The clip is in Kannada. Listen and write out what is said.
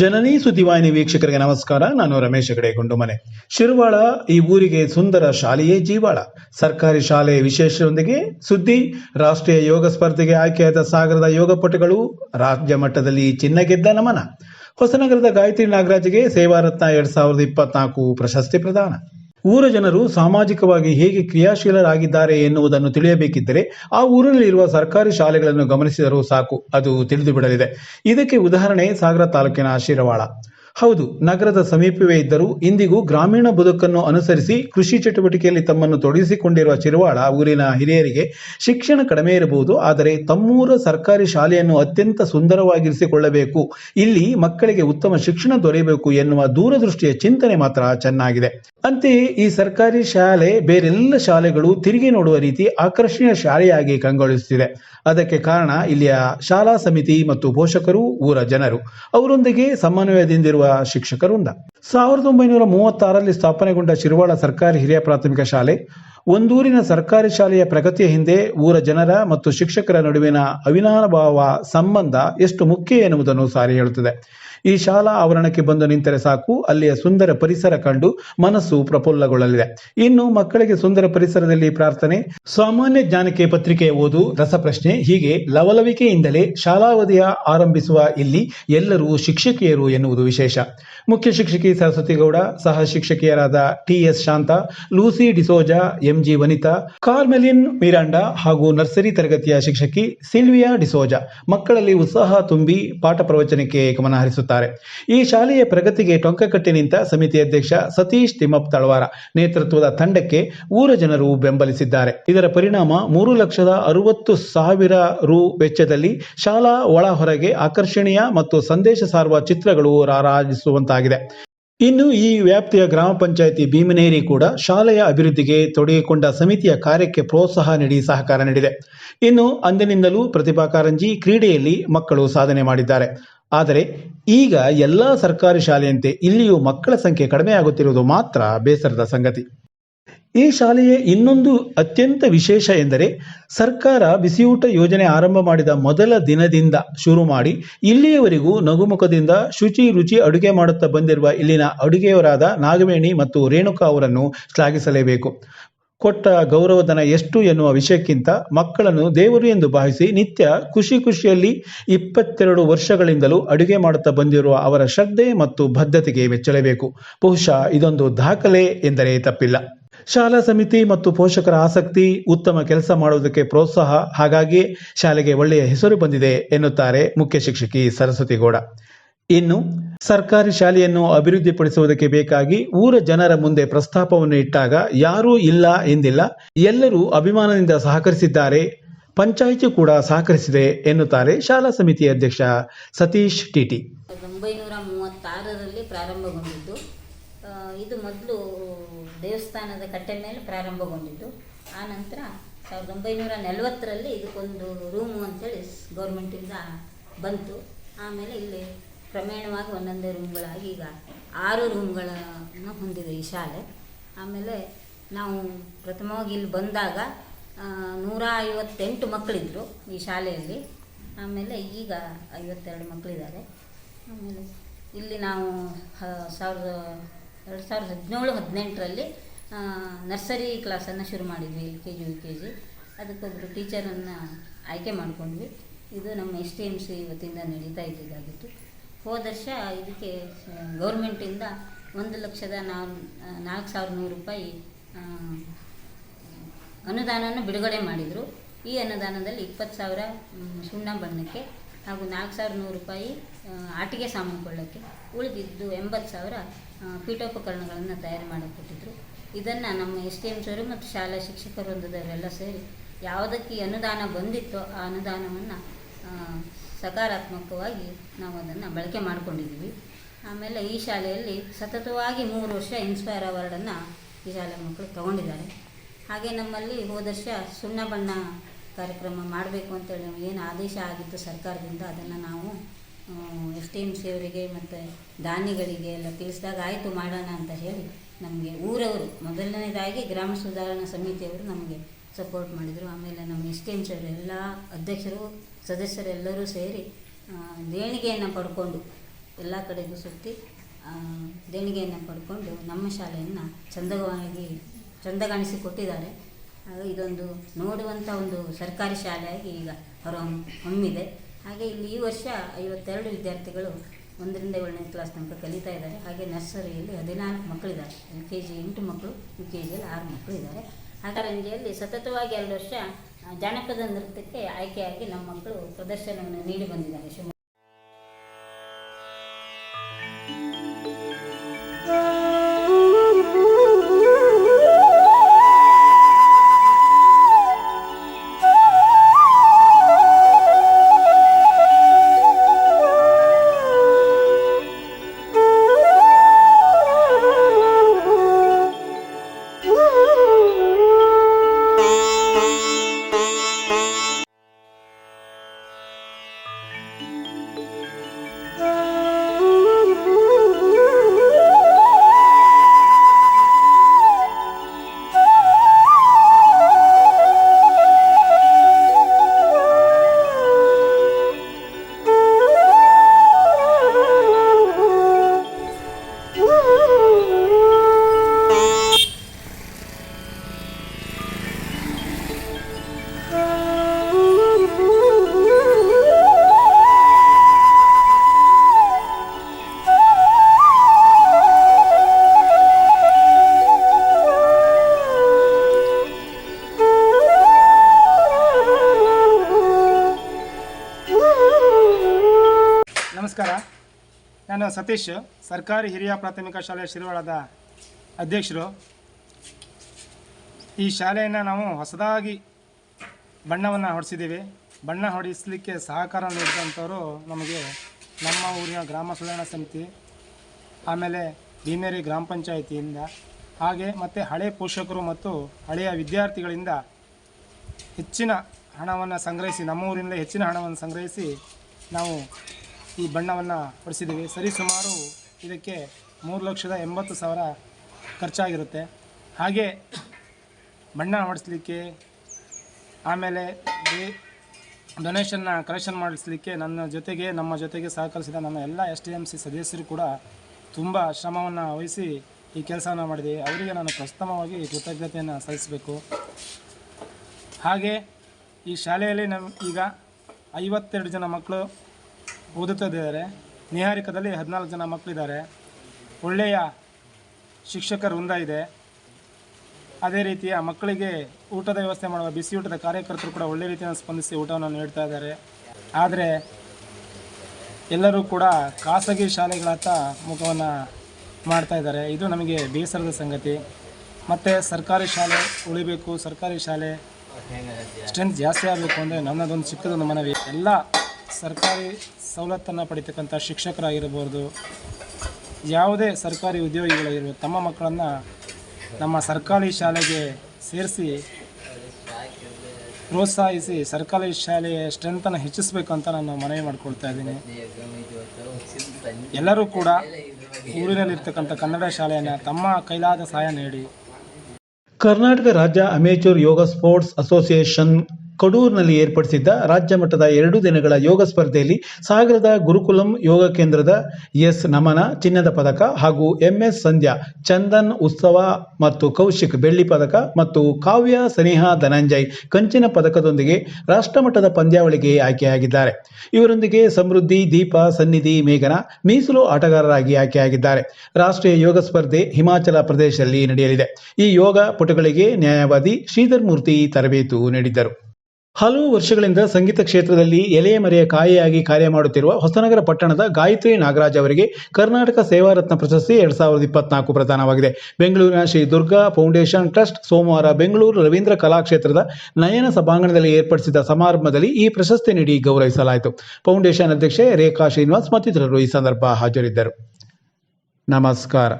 ಜನನಿ ಸುದ್ದಿವಾಹಿನಿ ವೀಕ್ಷಕರಿಗೆ ನಮಸ್ಕಾರ. ನಾನು ರಮೇಶ್ ಹೆಗಡೆ ಗುಂಡುಮನೆ. ಶಿರ್ವಾಳ ಈ ಊರಿಗೆ ಸುಂದರ ಶಾಲೆಯೇ ಜೀವಾಳ. ಸರ್ಕಾರಿ ಶಾಲೆ ವಿಶೇಷದೊಂದಿಗೆ ಸುದ್ದಿ, ರಾಷ್ಟ್ರೀಯ ಯೋಗ ಸ್ಪರ್ಧೆಗೆ ಆಯ್ಕೆಯಾದ ಸಾಗರದ ಯೋಗಪಟುಗಳು ರಾಜ್ಯ ಮಟ್ಟದಲ್ಲಿ ಚಿನ್ನ ಗೆದ್ದ ನಮನ. ಹೊಸನಗರದ ಗಾಯತ್ರಿ ನಾಗರಾಜ್ಗೆ ಸೇವಾರತ್ನ ಎರಡ್ ಸಾವಿರದ ಇಪ್ಪತ್ನಾಲ್ಕು ಪ್ರಶಸ್ತಿ ಪ್ರದಾನ. ಊರ ಜನರು ಸಾಮಾಜಿಕವಾಗಿ ಹೇಗೆ ಕ್ರಿಯಾಶೀಲರಾಗಿದ್ದಾರೆ ಎನ್ನುವುದನ್ನು ತಿಳಿಯಬೇಕಿದ್ದರೆ ಆ ಊರಿನಲ್ಲಿರುವ ಸರ್ಕಾರಿ ಶಾಲೆಗಳನ್ನು ಗಮನಿಸಿದರೂ ಸಾಕು. ಅದು ತಿಳಿದು ಬಿಡಲಿದೆ. ಇದಕ್ಕೆ ಉದಾಹರಣೆ ಸಾಗರ ತಾಲೂಕಿನ ಶಿರವಾಳ. ಹೌದು, ನಗರದ ಸಮೀಪವೇ ಇದ್ದರೂ ಇಂದಿಗೂ ಗ್ರಾಮೀಣ ಬದುಕನ್ನು ಅನುಸರಿಸಿ ಕೃಷಿ ಚಟುವಟಿಕೆಯಲ್ಲಿ ತಮ್ಮನ್ನು ತೊಡಗಿಸಿಕೊಂಡಿರುವ ಚಿರವಾಳ ಊರಿನ ಹಿರಿಯರಿಗೆ ಶಿಕ್ಷಣ ಕಡಿಮೆ ಇರಬಹುದು, ಆದರೆ ತಮ್ಮೂರ ಸರ್ಕಾರಿ ಶಾಲೆಯನ್ನು ಅತ್ಯಂತ ಸುಂದರವಾಗಿರಿಸಿಕೊಳ್ಳಬೇಕು. ಇಲ್ಲಿ ಮಕ್ಕಳಿಗೆ ಉತ್ತಮ ಶಿಕ್ಷಣ ದೊರೆಯಬೇಕು ಎನ್ನುವ ದೂರದೃಷ್ಟಿಯ ಚಿಂತನೆ ಮಾತ್ರ ಚೆನ್ನಾಗಿದೆ. ಅಂತೆಯೇ ಈ ಸರ್ಕಾರಿ ಶಾಲೆ ಬೇರೆಲ್ಲ ಶಾಲೆಗಳು ತಿರುಗಿ ನೋಡುವ ರೀತಿ ಆಕರ್ಷಣೀಯ ಶಾಲೆಯಾಗಿ ಕಂಗೊಳಿಸುತ್ತಿದೆ. ಅದಕ್ಕೆ ಕಾರಣ ಇಲ್ಲಿಯ ಶಾಲಾ ಸಮಿತಿ ಮತ್ತು ಪೋಷಕರು, ಊರ ಜನರು. ಅವರೊಂದಿಗೆ ಸಮನ್ವಯದಿಂದಿರುವ ಶಿಕ್ಷಕರುಂದ. ಸಾವಿರದ ಒಂಬೈನೂರ ಮೂವತ್ತಾರರಲ್ಲಿ ಸ್ಥಾಪನೆಗೊಂಡ ಶಿರವಾಳ ಸರ್ಕಾರಿ ಹಿರಿಯ ಪ್ರಾಥಮಿಕ ಶಾಲೆ, ಒಂದೂರಿನ ಸರ್ಕಾರಿ ಶಾಲೆಯ ಪ್ರಗತಿಯ ಹಿಂದೆ ಊರ ಜನರ ಮತ್ತು ಶಿಕ್ಷಕರ ನಡುವಿನ ಅವಿನಾಭಾವ ಸಂಬಂಧ ಎಷ್ಟು ಮುಖ್ಯ ಎನ್ನುವುದನ್ನು ಸಾರಿ ಹೇಳುತ್ತದೆ. ಈ ಶಾಲಾ ಆವರಣಕ್ಕೆ ಬಂದು ನಿಂತರೆ ಸಾಕು, ಅಲ್ಲಿಯ ಸುಂದರ ಪರಿಸರ ಕಂಡು ಮನಸ್ಸು ಪ್ರಫುಲ್ಲಗೊಳ್ಳಲಿದೆ. ಇನ್ನು ಮಕ್ಕಳಿಗೆ ಸುಂದರ ಪರಿಸರದಲ್ಲಿ ಪ್ರಾರ್ಥನೆ, ಸಾಮಾನ್ಯ ಜ್ಞಾನಕ್ಕೆ ಪತ್ರಿಕೆ ಓದು, ರಸಪ್ರಶ್ನೆ, ಹೀಗೆ ಲವಲವಿಕೆಯಿಂದಲೇ ಶಾಲಾವಧಿಯ ಆರಂಭಿಸುವ ಇಲ್ಲಿ ಎಲ್ಲರೂ ಶಿಕ್ಷಕಿಯರು ಎನ್ನುವುದು ವಿಶೇಷ. ಮುಖ್ಯ ಶಿಕ್ಷಕಿ ಸರಸ್ವತಿ ಗೌಡ ಸಹ ಶಿಕ್ಷಕಿಯರಾದ T S Shanta, Lucy D'Souza, M G Vanitha, Carmeline Miranda ಹಾಗೂ ನರ್ಸರಿ ತರಗತಿಯ ಶಿಕ್ಷಕಿ ಸಿಲ್ವಿಯಾ ಡಿಸೋಜಾ ಮಕ್ಕಳಲ್ಲಿ ಉತ್ಸಾಹ ತುಂಬಿ ಪಾಠ ಪ್ರವಚನಕ್ಕೆ ಗಮನ ಈ ಶಾಲೆಯ ಪ್ರಗತಿಗೆ ಟೊಂಕ ಕಟ್ಟಿ ನಿಂತ ಸಮಿತಿ ಅಧ್ಯಕ್ಷ ಸತೀಶ್ ತಿಮ್ಮಪ್ಪ ತಳವಾರ ನೇತೃತ್ವದ ತಂಡಕ್ಕೆ ಊರ ಜನರು ಬೆಂಬಲಿಸಿದ್ದಾರೆ. ಇದರ ಪರಿಣಾಮ ಮೂರು ಲಕ್ಷದ ಅರವತ್ತು ಸಾವಿರ ರು ವೆಚ್ಚದಲ್ಲಿ ಶಾಲಾ ಒಳ ಹೊರಗೆ ಆಕರ್ಷಣೀಯ ಮತ್ತು ಸಂದೇಶ ಸಾರುವ ಚಿತ್ರಗಳು ರಾರಾಜಿಸುವಂತಾಗಿದೆ. ಇನ್ನು ಈ ವ್ಯಾಪ್ತಿಯ ಗ್ರಾಮ ಪಂಚಾಯಿತಿ ಭೀಮನೇರಿ ಕೂಡ ಶಾಲೆಯ ಅಭಿವೃದ್ಧಿಗೆ ತೊಡಗಿಕೊಂಡ ಸಮಿತಿಯ ಕಾರ್ಯಕ್ಕೆ ಪ್ರೋತ್ಸಾಹ ನೀಡಿ ಸಹಕಾರ ನೀಡಿದೆ. ಇನ್ನು ಅಂದಿನಿಂದಲೂ ಪ್ರತಿಭಾ ಕಾರಂಜಿ ಕ್ರೀಡೆಯಲ್ಲಿ ಮಕ್ಕಳು ಸಾಧನೆ ಮಾಡಿದ್ದಾರೆ. ಆದರೆ ಈಗ ಎಲ್ಲ ಸರ್ಕಾರಿ ಶಾಲೆಯಂತೆ ಇಲ್ಲಿಯೂ ಮಕ್ಕಳ ಸಂಖ್ಯೆ ಕಡಿಮೆಯಾಗುತ್ತಿರುವುದು ಮಾತ್ರ ಬೇಸರದ ಸಂಗತಿ. ಈ ಶಾಲೆಯ ಇನ್ನೊಂದು ಅತ್ಯಂತ ವಿಶೇಷ ಎಂದರೆ ಸರ್ಕಾರ ಬಿಸಿಯೂಟ ಯೋಜನೆ ಆರಂಭ ಮಾಡಿದ ಮೊದಲ ದಿನದಿಂದ ಶುರು ಮಾಡಿ ಇಲ್ಲಿಯವರೆಗೂ ನಗುಮುಖದಿಂದ ಶುಚಿ ರುಚಿ ಅಡುಗೆ ಮಾಡುತ್ತಾ ಬಂದಿರುವ ಇಲ್ಲಿನ ಅಡುಗೆಯವರಾದ ನಾಗವೇಣಿ ಮತ್ತು ರೇಣುಕಾ ಅವರನ್ನು ಶ್ಲಾಘಿಸಲೇಬೇಕು. ಕೊಟ್ಟ ಗೌರವಧನ ಎಷ್ಟು ಎನ್ನುವ ವಿಷಯಕ್ಕಿಂತ ಮಕ್ಕಳನ್ನು ದೇವರು ಎಂದು ಭಾವಿಸಿ ನಿತ್ಯ ಖುಷಿ ಖುಷಿಯಲ್ಲಿ ಇಪ್ಪತ್ತೆರಡು ವರ್ಷಗಳಿಂದಲೂ ಅಡುಗೆ ಮಾಡುತ್ತಾ ಬಂದಿರುವ ಅವರ ಶ್ರದ್ಧೆ ಮತ್ತು ಬದ್ಧತೆಗೆ ಮೆಚ್ಚಲೇಬೇಕು ಬಹುಶಃ ಇದೊಂದು ದಾಖಲೆ ಎಂದರೆ ತಪ್ಪಿಲ್ಲ. ಶಾಲಾ ಸಮಿತಿ ಮತ್ತು ಪೋಷಕರ ಆಸಕ್ತಿ, ಉತ್ತಮ ಕೆಲಸ ಮಾಡುವುದಕ್ಕೆ ಪ್ರೋತ್ಸಾಹ ಹಾಗಾಗಿ ಶಾಲೆಗೆ ಒಳ್ಳೆಯ ಹೆಸರು ಬಂದಿದೆ ಎನ್ನುತ್ತಾರೆ ಮುಖ್ಯ ಶಿಕ್ಷಕಿ ಸರಸ್ವತಿ ಗೌಡ. ಇನ್ನು ಸರ್ಕಾರಿ ಶಾಲೆಯನ್ನು ಅಭಿವೃದ್ಧಿಪಡಿಸುವುದಕ್ಕೆ ಬೇಕಾಗಿ ಊರ ಜನರ ಮುಂದೆ ಪ್ರಸ್ತಾಪವನ್ನು ಇಟ್ಟಾಗ ಯಾರೂ ಇಲ್ಲ ಎಂದಿಲ್ಲ. ಎಲ್ಲರೂ ಅಭಿಮಾನದಿಂದ ಸಹಕರಿಸಿದ್ದಾರೆ. ಪಂಚಾಯಿತಿ ಕೂಡ ಸಹಕರಿಸಿದೆ ಎನ್ನುತ್ತಾರೆ ಶಾಲಾ ಸಮಿತಿ ಅಧ್ಯಕ್ಷ ಸತೀಶ್ ಟಿಟಿ. ಒಂಬೈನೂರ ಮೂವತ್ತಾರರಲ್ಲಿ ಪ್ರಾರಂಭಗೊಂಡಿದ್ದು. ಇದು ಮೊದಲು ದೇವಸ್ಥಾನದ ಕಟ್ಟೆ ಮೇಲೆ ಪ್ರಾರಂಭಗೊಂಡಿದ್ದು. ಆ ನಂತರ ಸಾವಿರದ ಒಂಬೈನೂರ ನಲವತ್ತರಲ್ಲಿ ಇದಕ್ಕೊಂದು ರೂಮು ಅಂತೇಳಿ ಗೌರ್ಮೆಂಟಿಂದ ಬಂತು. ಆಮೇಲೆ ಇಲ್ಲಿ ಕ್ರಮೇಣವಾಗಿ ಒಂದೊಂದೇ ರೂಮ್ಗಳಾಗಿ ಈಗ ಆರು ರೂಮ್ಗಳನ್ನು ಹೊಂದಿದೆ ಈ ಶಾಲೆ. ಆಮೇಲೆ ನಾವು ಪ್ರಥಮವಾಗಿ ಇಲ್ಲಿ ಬಂದಾಗ ನೂರ ಐವತ್ತೆಂಟು ಮಕ್ಕಳಿದ್ದರು ಈ ಶಾಲೆಯಲ್ಲಿ. ಆಮೇಲೆ ಈಗ ಐವತ್ತೆರಡು ಮಕ್ಕಳಿದ್ದಾರೆ. ಆಮೇಲೆ ಇಲ್ಲಿ ನಾವು, ಹ- ಸಾವಿರದ, ಎರಡು ಸಾವಿರದ ಹದಿನೇಳು, ಹದಿನೆಂಟರಲ್ಲಿ ನರ್ಸರಿ ಕ್ಲಾಸನ್ನು ಶುರು ಮಾಡಿದ್ವಿ L K G U K G ಅದಕ್ಕೊಬ್ಬರು ಟೀಚರನ್ನು ಆಯ್ಕೆ ಮಾಡಿಕೊಂಡ್ವಿ. ಇದು ನಮ್ಮ ಎಸ್ ಟಿ ಎಂ ಸಿ ವತಿಯಿಂದ ನಡೀತಾ ಇದ್ದಿದ್ದಾಗಿತ್ತು. ಹೋದ ವರ್ಷ ಇದಕ್ಕೆ ಗೌರ್ಮೆಂಟಿಂದ ಒಂದು ಲಕ್ಷದ ನಾಲ್ ನಾಲ್ಕು ಸಾವಿರದ ನೂರು ರೂಪಾಯಿ ಅನುದಾನವನ್ನು ಬಿಡುಗಡೆ ಮಾಡಿದರು. ಈ ಅನುದಾನದಲ್ಲಿ ಇಪ್ಪತ್ತು ಸಾವಿರ ಸುಣ್ಣ ಬಣ್ಣಕ್ಕೆ ಹಾಗೂ ನಾಲ್ಕು ಸಾವಿರದ ನೂರು ರೂಪಾಯಿ ಆಟಿಗೆ ಸಾಮಾನು ಕೊಳ್ಳೋಕ್ಕೆ ಉಳಿದಿದ್ದು ಎಂಬತ್ತು ಸಾವಿರ ಪೀಠೋಪಕರಣಗಳನ್ನು ತಯಾರು ಮಾಡಿಕೊಟ್ಟಿದ್ರು. ಇದನ್ನು ನಮ್ಮ ಎಸ್ ಡಿ ಎಂ ಸರು ಮತ್ತು ಶಾಲಾ ಶಿಕ್ಷಕ ವೃಂದದವರೆಲ್ಲ ಸೇರಿ ಯಾವುದಕ್ಕೆ ಅನುದಾನ ಬಂದಿತ್ತೋ ಆ ಅನುದಾನವನ್ನು ಸಕಾರಾತ್ಮಕವಾಗಿ ನಾವು ಅದನ್ನು ಬಳಕೆ ಮಾಡಿಕೊಂಡಿದ್ದೀವಿ. ಆಮೇಲೆ ಈ ಶಾಲೆಯಲ್ಲಿ ಸತತವಾಗಿ ಮೂರು ವರ್ಷ ಇನ್ಸ್ಪೈರ್ ಅವಾರ್ಡನ್ನು ಈ ಶಾಲೆ ಮಕ್ಕಳು ತಗೊಂಡಿದ್ದಾರೆ. ಹಾಗೆ ನಮ್ಮಲ್ಲಿ ಹೋದ ವರ್ಷ ಸುಣ್ಣ ಬಣ್ಣ ಕಾರ್ಯಕ್ರಮ ಮಾಡಬೇಕು ಅಂತೇಳಿ ಏನು ಆದೇಶ ಆಗಿತ್ತು ಸರ್ಕಾರದಿಂದ, ಅದನ್ನು ನಾವು ಎಸ್ ಟಿ ಎಂ ಸಿ ಅವರಿಗೆ ಮತ್ತು ದಾನಿಗಳಿಗೆ ಎಲ್ಲ ತಿಳಿಸಿದಾಗ ಆಯಿತು ಮಾಡೋಣ ಅಂತ ಹೇಳಿ ನಮಗೆ ಊರವರು, ಮೊದಲನೇದಾಗಿ ಗ್ರಾಮ ಸುಧಾರಣಾ ಸಮಿತಿಯವರು ನಮಗೆ ಸಪೋರ್ಟ್ ಮಾಡಿದರು. ಆಮೇಲೆ ನಮ್ಮ ಎಸ್ ಟಿ ಎಂ ಸಿ ಎಲ್ಲ ಅಧ್ಯಕ್ಷರು ಸದಸ್ಯರೆಲ್ಲರೂ ಸೇರಿ ದೇಣಿಗೆಯನ್ನು ಪಡ್ಕೊಂಡು, ಎಲ್ಲ ಕಡೆಗೂ ಸುತ್ತಿ ದೇಣಿಗೆಯನ್ನು ಪಡ್ಕೊಂಡು ನಮ್ಮ ಶಾಲೆಯನ್ನು ಚಂದವಾಗಿ ಚಂದಗಾಣಿಸಿಕೊಟ್ಟಿದ್ದಾರೆ ಇದೊಂದು ನೋಡುವಂಥ ಒಂದು ಸರ್ಕಾರಿ ಶಾಲೆಯಾಗಿ ಈಗ ಹೊರ ಹೊಮ್ಮಿದೆ. ಹಾಗೆ ಇಲ್ಲಿ ಈ ವರ್ಷ ಐವತ್ತೆರಡು ವಿದ್ಯಾರ್ಥಿಗಳು ಒಂದರಿಂದ ಏಳನೇ ಕ್ಲಾಸ್ ತನಕ ಕಲಿತಾ ಇದ್ದಾರೆ. ಹಾಗೆ ನರ್ಸರಿಯಲ್ಲಿ ಹದಿನಾಲ್ಕು ಮಕ್ಕಳಿದ್ದಾರೆ. ಎಲ್ ಕೆ ಜಿ ಎಂಟು ಮಕ್ಕಳು, ಯು ಕೆ ಜಿಯಲ್ಲಿ ಆರು ಮಕ್ಕಳು ಇದ್ದಾರೆ ಹಾಗಾರಂಜಿಯಲ್ಲಿ ಸತತವಾಗಿ ಎರಡು ವರ್ಷ ಜಾನಪದ ನೃತ್ಯಕ್ಕೆ ಆಯ್ಕೆಯಾಗಿ ನಮ್ಮ ಮಕ್ಕಳು ಪ್ರದರ್ಶನವನ್ನು ನೀಡಿ ಬಂದಿದ್ದಾರೆ. ಶಿವಮೊಗ್ಗ ನಾನು ಸತೀಶ್, ಸರ್ಕಾರಿ ಹಿರಿಯ ಪ್ರಾಥಮಿಕ ಶಾಲೆ ಶಿರವಾಳದ ಅಧ್ಯಕ್ಷರು. ಈ ಶಾಲೆಯನ್ನು ನಾವು ಹೊಸದಾಗಿ ಬಣ್ಣವನ್ನು ಹೊಡೆಸಿದ್ದೀವಿ. ಬಣ್ಣ ಹೊಡಿಸಲಿಕ್ಕೆ ಸಹಕಾರ ನೀಡಿದಂಥವರು ನಮಗೆ ನಮ್ಮ ಊರಿನ ಗ್ರಾಮ ಸುಧಾರಣಾ ಸಮಿತಿ, ಆಮೇಲೆ ಭೀಮೇರಿ ಗ್ರಾಮ ಪಂಚಾಯಿತಿಯಿಂದ, ಹಾಗೆ ಮತ್ತು ಹಳೆ ಪೋಷಕರು ಮತ್ತು ಹಳೆಯ ವಿದ್ಯಾರ್ಥಿಗಳಿಂದ ಹೆಚ್ಚಿನ ಹಣವನ್ನು ಸಂಗ್ರಹಿಸಿ, ನಮ್ಮ ಊರಿನಿಂದ ಹೆಚ್ಚಿನ ಹಣವನ್ನು ಸಂಗ್ರಹಿಸಿ ನಾವು ಈ ಬಣ್ಣವನ್ನು ಹೊಡಿಸಿದ್ದೀವಿ ಸರಿಸುಮಾರು ಇದಕ್ಕೆ ಮೂರು ಲಕ್ಷದ ಎಂಬತ್ತು ಸಾವಿರ ಖರ್ಚಾಗಿರುತ್ತೆ. ಹಾಗೆ ಬಣ್ಣ ಹೊಡಿಸ್ಲಿಕ್ಕೆ, ಆಮೇಲೆ ಡೊನೇಷನ್ನ ಕಲೆಕ್ಷನ್ ಮಾಡಿಸ್ಲಿಕ್ಕೆ ನನ್ನ ಜೊತೆಗೆ, ನಮ್ಮ ಜೊತೆಗೆ ಸಹಕರಿಸಿದ ನಮ್ಮ ಎಲ್ಲ ಎಸ್ ಟಿ ಎಂ ಸಿ ಸದಸ್ಯರು ಕೂಡ ತುಂಬ ಶ್ರಮವನ್ನು ವಹಿಸಿ ಈ ಕೆಲಸವನ್ನು ಮಾಡಿದೆ. ಅವರಿಗೆ ನಾನು ಪ್ರಥಮವಾಗಿ ಕೃತಜ್ಞತೆಯನ್ನು ಸಲ್ಲಿಸಬೇಕು. ಹಾಗೆ ಈ ಶಾಲೆಯಲ್ಲಿ ನಮ್ಮ ಈಗ ಐವತ್ತೆರಡು ಜನ ಮಕ್ಕಳು ಓದುತ್ತಿದ್ದಾರೆ. ನಿಹಾರಿಕದಲ್ಲಿ ಹದಿನಾಲ್ಕು ಜನ ಮಕ್ಕಳಿದ್ದಾರೆ. ಒಳ್ಳೆಯ ಶಿಕ್ಷಕರ ವೃಂದ ಇದೆ. ಅದೇ ರೀತಿಯ ಮಕ್ಕಳಿಗೆ ಊಟದ ವ್ಯವಸ್ಥೆ ಮಾಡುವ ಬಿಸಿ ಊಟದ ಕಾರ್ಯಕರ್ತರು ಕೂಡ ಒಳ್ಳೆ ರೀತಿಯನ್ನು ಸ್ಪಂದಿಸಿ ಊಟವನ್ನು ನೀಡ್ತಾ ಇದ್ದಾರೆ. ಆದರೆ ಎಲ್ಲರೂ ಕೂಡ ಖಾಸಗಿ ಶಾಲೆಗಳತ್ತ ಮುಖವನ್ನು ಮಾಡ್ತಾ ಇದ್ದಾರೆ. ಇದು ನಮಗೆ ಬೇಸರದ ಸಂಗತಿ. ಮತ್ತು ಸರ್ಕಾರಿ ಶಾಲೆ ಉಳಿಬೇಕು ಸರ್ಕಾರಿ ಶಾಲೆ ಸ್ಟ್ರೆಂತ್ ಜಾಸ್ತಿ ಆಗಬೇಕು ಅಂದರೆ ನನ್ನದೊಂದು ಚಿಕ್ಕದೊಂದು ಮನವಿ. ಎಲ್ಲ ಸರ್ಕಾರಿ ಸವಲತ್ತನ್ನು ಪಡಿತಕ್ಕಂಥ ಶಿಕ್ಷಕರಾಗಿರ್ಬೋದು, ಯಾವುದೇ ಸರ್ಕಾರಿ ಉದ್ಯೋಗಿಗಳಾಗಿರ್ಬೋದು, ತಮ್ಮ ಮಕ್ಕಳನ್ನು ನಮ್ಮ ಸರ್ಕಾರಿ ಶಾಲೆಗೆ ಸೇರಿಸಿ, ಪ್ರೋತ್ಸಾಹಿಸಿ ಸರ್ಕಾರಿ ಶಾಲೆಯ ಸ್ಟ್ರೆಂತನ್ನು ಹೆಚ್ಚಿಸಬೇಕು ಅಂತ ನಾನು ಮನವಿ ಮಾಡ್ಕೊಳ್ತಾ ಇದ್ದೀನಿ. ಎಲ್ಲರೂ ಕೂಡ ಊರಿನಲ್ಲಿರ್ತಕ್ಕಂಥ ಕನ್ನಡ ಶಾಲೆಯನ್ನು ತಮ್ಮ ಕೈಲಾದ ಸಹಾಯ ನೀಡಿ. ಕರ್ನಾಟಕ ರಾಜ್ಯ ಅಮೇಚೂರ್ ಯೋಗ ಸ್ಪೋರ್ಟ್ಸ್ ಅಸೋಸಿಯೇಷನ್ ಕಡೂರಿನಲ್ಲಿ ಏರ್ಪಡಿಸಿದ್ದ ರಾಜ್ಯ ಮಟ್ಟದ ಎರಡು ದಿನಗಳ ಯೋಗ ಸ್ಪರ್ಧೆಯಲ್ಲಿ ಸಾಗರದ ಗುರುಕುಲಂ ಯೋಗ ಕೇಂದ್ರದ ಎಸ್ ನಮನ, ಚಿನ್ನದ ಪದಕ ಹಾಗೂ ಎಂಎಸ್ ಸಂಧ್ಯಾ, ಚಂದನ್ ಉತ್ಸವ ಮತ್ತು ಕೌಶಿಕ್ ಬೆಳ್ಳಿ ಪದಕ ಮತ್ತು ಕಾವ್ಯ ಸ್ನೇಹ ಧನಂಜಯ್ ಕಂಚಿನ ಪದಕದೊಂದಿಗೆ ರಾಷ್ಟ್ರಮಟ್ಟದ ಪಂದ್ಯಾವಳಿಗೆ ಆಯ್ಕೆಯಾಗಿದ್ದಾರೆ. ಇವರೊಂದಿಗೆ ಸಮೃದ್ಧಿ, ದೀಪ, ಸನ್ನಿಧಿ, ಮೇಘನ, ಮೀಸಲು ಆಟಗಾರರಾಗಿ ಆಯ್ಕೆಯಾಗಿದ್ದಾರೆ. ರಾಷ್ಟ್ರೀಯ ಯೋಗ ಸ್ಪರ್ಧೆ ಹಿಮಾಚಲ ಪ್ರದೇಶದಲ್ಲಿ ನಡೆಯಲಿದೆ. ಈ ಯೋಗ ಪಟುಗಳಿಗೆ ನ್ಯಾಯವಾದಿ ಶ್ರೀಧರ್ ಮೂರ್ತಿ ತರಬೇತು ನೀಡಿದ್ದರು. ಹಲವು ವರ್ಷಗಳಿಂದ ಸಂಗೀತ ಕ್ಷೇತ್ರದಲ್ಲಿ ಎಲೆಯ ಮರೆಯ ಕಾಯಿಯಾಗಿ ಕಾರ್ಯ ಮಾಡುತ್ತಿರುವ ಹೊಸನಗರ ಪಟ್ಟಣದ ಗಾಯತ್ರಿ ನಾಗರಾಜ್ ಅವರಿಗೆ ಕರ್ನಾಟಕ ಸೇವಾರತ್ನ ಪ್ರಶಸ್ತಿ ಎರಡ್ ಸಾವಿರದ ಇಪ್ಪತ್ನಾಲ್ಕು ಪ್ರದಾನವಾಗಿದೆ. ಬೆಂಗಳೂರಿನ ಶ್ರೀ ದುರ್ಗಾ ಫೌಂಡೇಶನ್ ಟ್ರಸ್ಟ್ ಸೋಮವಾರ ಬೆಂಗಳೂರು ರವೀಂದ್ರ ಕಲಾಕ್ಷೇತ್ರದ ನಯನ ಸಭಾಂಗಣದಲ್ಲಿ ಏರ್ಪಡಿಸಿದ ಸಮಾರಂಭದಲ್ಲಿ ಈ ಪ್ರಶಸ್ತಿ ನೀಡಿ ಗೌರವಿಸಲಾಯಿತು. ಫೌಂಡೇಶನ್ ಅಧ್ಯಕ್ಷೆ ರೇಖಾ ಶ್ರೀನಿವಾಸ್ ಮತ್ತಿತರರು ಈ ಸಂದರ್ಭ ಹಾಜರಿದ್ದರು. ನಮಸ್ಕಾರ.